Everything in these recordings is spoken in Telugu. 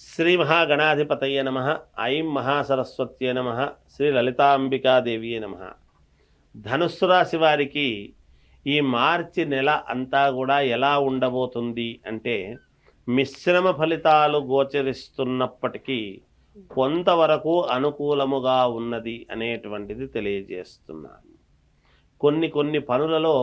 శ్రీ మహాగణాధిపతయ నమ ఐం మహాసరస్వత్యే నమ శ్రీ లలితాంబికాదేవియే నమ. ధనుస్సు రాశి వారికి ఈ మార్చి నెల అంతా కూడా ఎలా ఉండబోతుంది అంటే మిశ్రమ ఫలితాలు గోచరిస్తున్నప్పటికీ కొంతవరకు అనుకూలముగా ఉన్నది అనేటువంటిది తెలియజేస్తున్నాను. కొన్ని కొన్ని పనులలో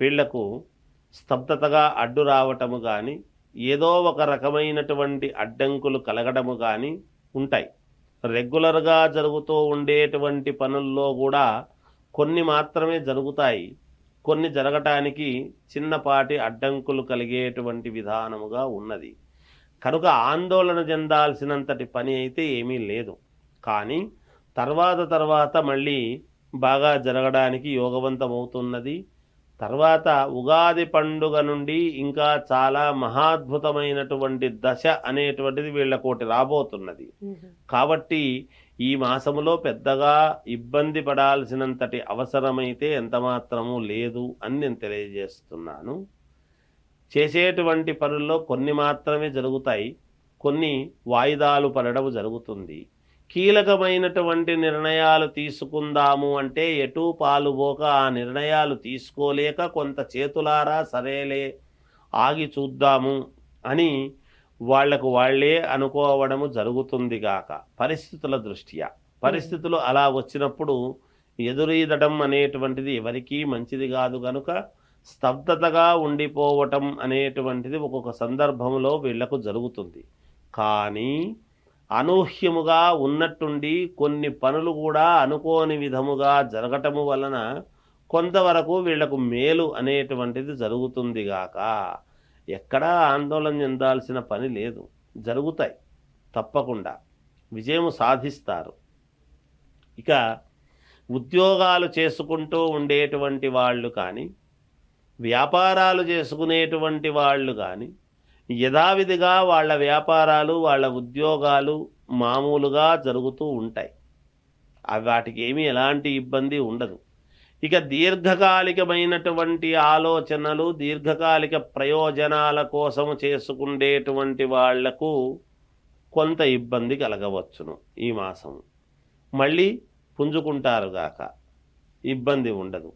వీళ్ళకు స్తబ్దతగా అడ్డు రావటము కానీ ఏదో ఒక రకమైనటువంటి అడ్డంకులు కలగడము కానీ ఉంటాయి. రెగ్యులర్గా జరుగుతూ ఉండేటువంటి పనుల్లో కూడా కొన్ని మాత్రమే జరుగుతాయి. కొన్ని జరగటానికి చిన్నపాటి అడ్డంకులు కలిగేటువంటి విధానముగా ఉన్నది. కనుక ఆందోళన చెందాల్సినంతటి పని అయితే ఏమీ లేదు. కానీ తర్వాత తర్వాత మళ్ళీ బాగా జరగడానికి యోగవంతమవుతున్నది. తర్వాత ఉగాది పండుగ నుండి ఇంకా చాలా మహాద్భుతమైనటువంటి దశ అనేటువంటిది వీళ్ళకోటి రాబోతున్నది. కాబట్టి ఈ మాసములో పెద్దగా ఇబ్బంది పడాల్సినంతటి అవసరమైతే ఎంత మాత్రము లేదు అని నేను తెలియజేస్తున్నాను. చేసేటువంటి పనుల్లో కొన్ని మాత్రమే జరుగుతాయి. కొన్ని వాయిదాలు పడడం జరుగుతుంది. కీలకమైనటువంటి నిర్ణయాలు తీసుకుందాము అంటే ఎటు పాలుపోక ఆ నిర్ణయాలు తీసుకోలేక కొంత చేతులారా సరేలే ఆగి చూద్దాము అని వాళ్ళకు వాళ్ళే అనుకోవడము జరుగుతుంది గాక. పరిస్థితుల దృష్ట్యా. పరిస్థితులు అలా వచ్చినప్పుడు ఎదురీదడం అనేటువంటిది ఎవరికీ మంచిది కాదు కనుక స్తబ్దతగా ఉండిపోవటం అనేటువంటిది ఒక్కొక్క సందర్భంలో వీళ్ళకు జరుగుతుంది. కానీ అనూహ్యముగా ఉన్నట్టుండి కొన్ని పనులు కూడా అనుకోని విధముగా జరగటము వలన కొంతవరకు వీళ్ళకు మేలు అనేటువంటిది జరుగుతుంది గాక. ఎక్కడా ఆందోళన చెందాల్సిన పని లేదు. జరుగుతాయి. తప్పకుండా. విజయం సాధిస్తారు. ఇక ఉద్యోగాలు చేసుకుంటూ ఉండేటువంటి వాళ్ళు కానీ వ్యాపారాలు చేసుకునేటువంటి వాళ్ళు కానీ యథావిధిగా వాళ్ళ వ్యాపారాలు వాళ్ళ ఉద్యోగాలు మామూలుగా జరుగుతూ ఉంటాయి. అవి వాటికి ఏమీ ఎలాంటి ఇబ్బంది ఉండదు. ఇక దీర్ఘకాలికమైనటువంటి ఆలోచనలు దీర్ఘకాలిక ప్రయోజనాల కోసం చేసుకునేటువంటి వాళ్ళకు కొంత ఇబ్బంది కలగవచ్చును ఈ మాసం. మళ్ళీ పుంజుకుంటారు గాక. ఇబ్బంది ఉండదు.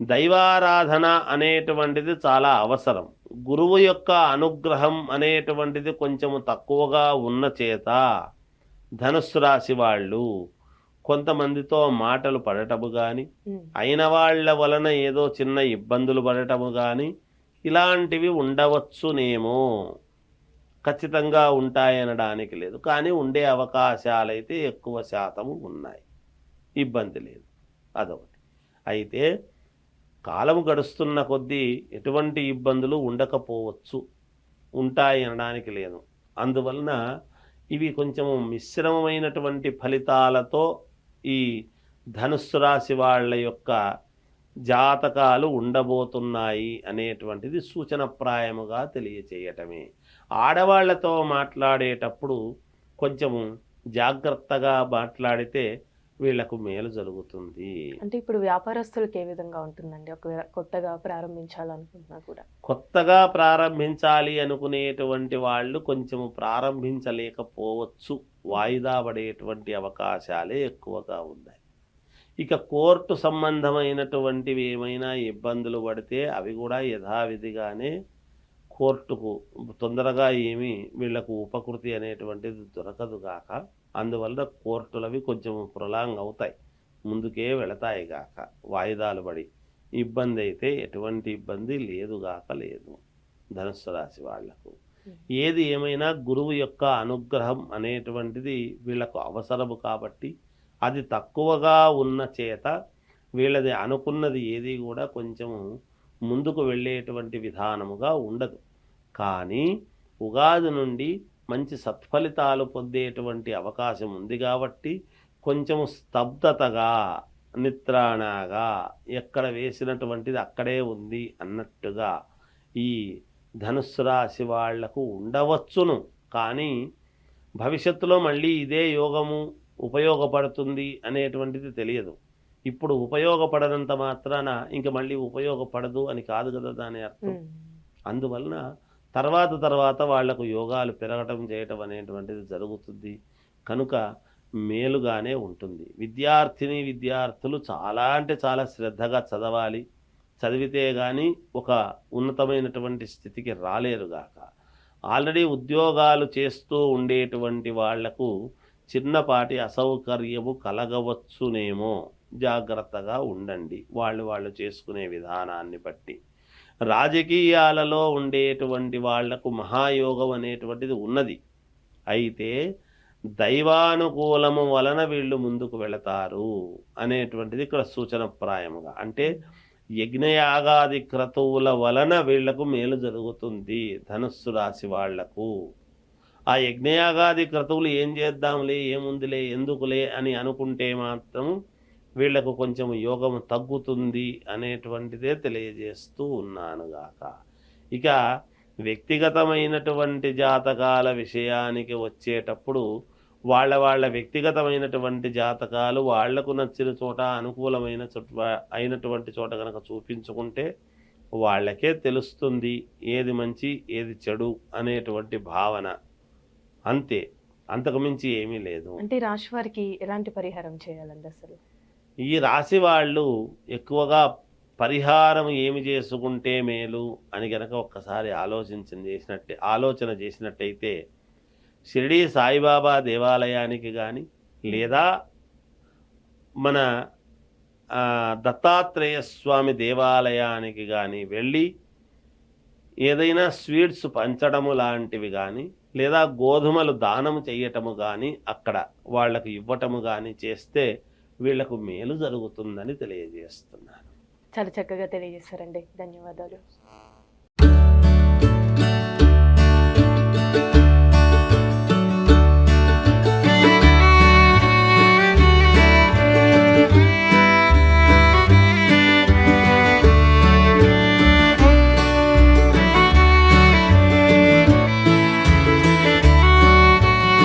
దైవారాధన అనేటువంటిది చాలా అవసరం. గురువు యొక్క అనుగ్రహం అనేటువంటిది కొంచెము తక్కువగా ఉన్న చేత ధనుస్సు రాశి వాళ్ళు కొంతమందితో మాటలు పడటము కానీ అయిన వాళ్ళ వలన ఏదో చిన్న ఇబ్బందులు పడటము కానీ ఇలాంటివి ఉండవచ్చునేమో. ఖచ్చితంగా ఉంటాయనడానికి లేదు. కానీ ఉండే అవకాశాలైతే ఎక్కువ శాతము ఉన్నాయి. ఇబ్బంది లేదు. అదొకటి. అయితే కాలం గడుస్తున్న కొద్దీ ఎటువంటి ఇబ్బందులు ఉండకపోవచ్చు ఉంటాయి అనడానికి లేదు. అందువలన ఇవి కొంచెం మిశ్రమమైనటువంటి ఫలితాలతో ఈ ధనుస్సు రాశి వాళ్ళ యొక్క జాతకాలు ఉండబోతున్నాయి అనేటువంటిది సూచనప్రాయముగా తెలియచేయటమే. ఆడవాళ్ళతో మాట్లాడేటప్పుడు కొంచెము జాగ్రత్తగా మాట్లాడితే వీళ్ళకు మేలు జరుగుతుంది. అంటే ఇప్పుడు వ్యాపారస్తులకు ఏ విధంగా ఉంటుందండి? ఒకవేళ కొత్తగా ప్రారంభించాలనుకుంటున్నా కూడా. కొత్తగా ప్రారంభించాలి అనుకునేటువంటి వాళ్ళు కొంచెము ప్రారంభించలేకపోవచ్చు. వాయిదా పడేటువంటి అవకాశాలే ఎక్కువగా ఉన్నాయి. ఇక కోర్టు సంబంధమైనటువంటివి ఏమైనా ఇబ్బందులు పడితే అవి కూడా యథావిధిగానే కోర్టుకు తొందరగా ఏమీ వీళ్ళకు ఉపకృతి అనేటువంటిది దొరకదు గాక. అందువల్ల కోర్టులవి కొంచెం ప్రొలాంగ్ అవుతాయి. ముందుకే వెళతాయి గాక. వాయిదాలు పడి ఇబ్బంది అయితే ఎటువంటి ఇబ్బంది లేదు గాక లేదు. ధనుస్సు రాశి వాళ్ళకు. ఏది ఏమైనా గురువు యొక్క అనుగ్రహం అనేటువంటిది వీళ్ళకు అవసరము కాబట్టి అది తక్కువగా ఉన్న చేత వీళ్ళది అనుకున్నది ఏది కూడా కొంచెము ముందుకు వెళ్ళేటువంటి విధానముగా ఉండదు. కానీ ఉగాది నుండి మంచి సత్ఫలితాలు పొందేటువంటి అవకాశం ఉంది కాబట్టి కొంచెం స్తబ్దతగా నిత్రాణగా ఎక్కడ వేసినటువంటిది అక్కడే ఉంది అన్నట్టుగా ఈ ధనుస్సు రాశి వాళ్ళకు ఉండవచ్చును. కానీ భవిష్యత్తులో మళ్ళీ ఇదే యోగము ఉపయోగపడుతుంది అనేటువంటిది తెలియదు. ఇప్పుడు ఉపయోగపడనంత మాత్రాన ఇంక మళ్ళీ ఉపయోగపడదు అని కాదు కదా దాని అర్థం. అందువలన తర్వాత తర్వాత వాళ్ళకు యోగాలు పెరగటం చేయటం అనేటువంటిది జరుగుతుంది. కనుక మేలుగానే ఉంటుంది. విద్యార్థిని విద్యార్థులు చాలా అంటే చాలా శ్రద్ధగా చదవాలి. చదివితే కానీ ఒక ఉన్నతమైనటువంటి స్థితికి రాలేరుగాక ఆల్రెడీ ఉద్యోగాలు చేస్తూ ఉండేటువంటి వాళ్ళకు చిన్నపాటి అసౌకర్యము కలగవచ్చునేమో. జాగ్రత్తగా ఉండండి. వాళ్ళు వాళ్ళు చేసుకునే విధానాన్ని బట్టి. రాజకీయాలలో ఉండేటువంటి వాళ్ళకు మహాయోగం అనేటువంటిది ఉన్నది. అయితే దైవానుకూలము వలన వీళ్ళు ముందుకు వెళతారు అనేటువంటిది ఇక్కడ సూచనప్రాయముగా. అంటే యజ్ఞయాగాది క్రతువుల వలన వీళ్ళకు మేలు జరుగుతుంది ధనుస్సు రాశి వాళ్ళకు. ఆ యజ్ఞయాగాది క్రతువులు ఏం చేద్దాంలే ఏముందిలే ఎందుకులే అని అనుకుంటే మాత్రం వీళ్ళకు కొంచెం యోగం తగ్గుతుంది అనేటువంటిదే తెలియజేస్తూ ఉన్నానుగాక ఇక వ్యక్తిగతమైనటువంటి జాతకాల విషయానికి వచ్చేటప్పుడు వాళ్ళ వాళ్ళ వ్యక్తిగతమైనటువంటి జాతకాలు వాళ్ళకు నచ్చిన చోట అనుకూలమైన అయినటువంటి చోట కనుక చూపించుకుంటే వాళ్ళకే తెలుస్తుంది ఏది మంచి ఏది చెడు అనేటువంటి భావన. అంతే. అంతకుమించి ఏమీ లేదు. అంటే రాశి వారికి ఎలాంటి పరిహారం చేయాలండి అసలు? ఈ రాశి వాళ్ళు ఎక్కువగా పరిహారం ఏమి చేసుకుంటే మేలు అని గనక ఒక్కసారి ఆలోచించిన చేసినట్టే ఆలోచన చేసినట్టయితే షిరిడి సాయిబాబా దేవాలయానికి కానీ లేదా మన దత్తాత్రేయ స్వామి దేవాలయానికి కానీ వెళ్ళి ఏదైనా స్వీట్స్ పంచడము లాంటివి కానీ లేదా గోధుమలు దానము చేయటము కానీ అక్కడ వాళ్ళకు ఇవ్వటము కానీ చేస్తే వీళ్ళకు మేలు జరుగుతుందని తెలియజేస్తున్నాను. చాలా చక్కగా తెలియజేస్తారండి ధన్యవాదాలు.